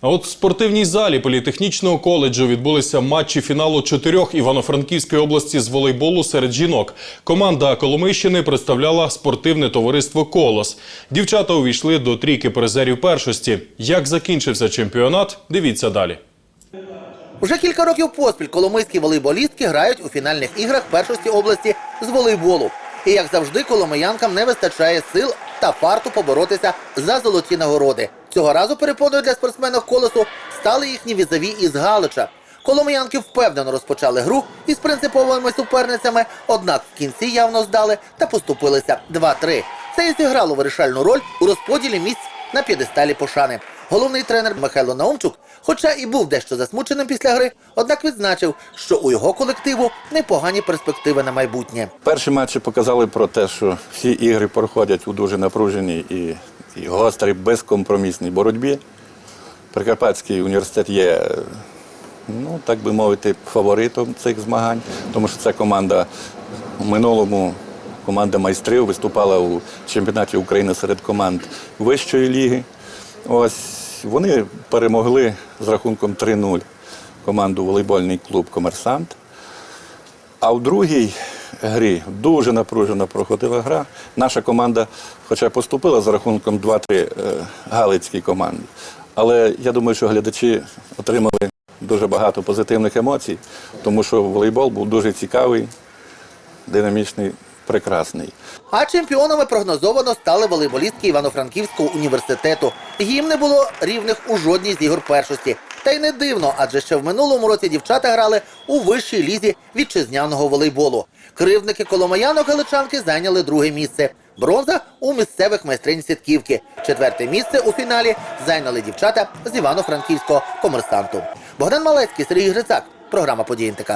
А от в спортивній залі політехнічного коледжу відбулися матчі фіналу чотирьох Івано-Франківської області з волейболу серед жінок. Команда Коломийщини представляла спортивне товариство Колос. Дівчата увійшли до трійки призерів першості. Як закінчився чемпіонат? Дивіться далі. Уже кілька років поспіль коломийські волейболістки грають у фінальних іграх першості області з волейболу. І як завжди, коломиянкам не вистачає сил та фарту поборотися за золоті нагороди. Цього разу перепоною для спортсменів колесу стали їхні візаві із Галича. Коломиянки впевнено розпочали гру із принциповими суперницями, однак в кінці явно здали та поступилися 2-3. Це і зіграло вирішальну роль у розподілі місць на п'єдесталі пошани. Головний тренер Михайло Наумчук, хоча і був дещо засмученим після гри, однак відзначив, що у його колективу непогані перспективи на майбутнє. Перші матчі показали про те, що всі ігри проходять у дуже напруженій і, і гострій безкомпромісній боротьбі. Прикарпатський університет є, ну так би мовити, фаворитом цих змагань, тому що ця команда в минулому команда майстрів виступала у чемпіонаті України серед команд вищої ліги. Ось вони перемогли з рахунком 3-0 команду волейбольний клуб Комерсант. А в другій грі дуже напружена проходила гра. Наша команда, хоча поступила за рахунком 2-3 е, галицькій команді. Але я думаю, що глядачі отримали дуже багато позитивних емоцій, тому що волейбол був дуже цікавий, динамічний, прекрасний. А чемпіонами прогнозовано стали волейболістки Івано-Франківського університету. Їм не було рівних у жодній з ігор першості. Та й не дивно, адже ще в минулому році дівчата грали у вищій лізі вітчизняного волейболу. Кривдники коломаянок галичанки зайняли друге місце. Бронза у місцевих майстринь сітківки. Четверте місце у фіналі зайняли дівчата з Івано-Франківського комерсанту. Богдан Малецький, Сергій Грицак. Програма «Події НТК».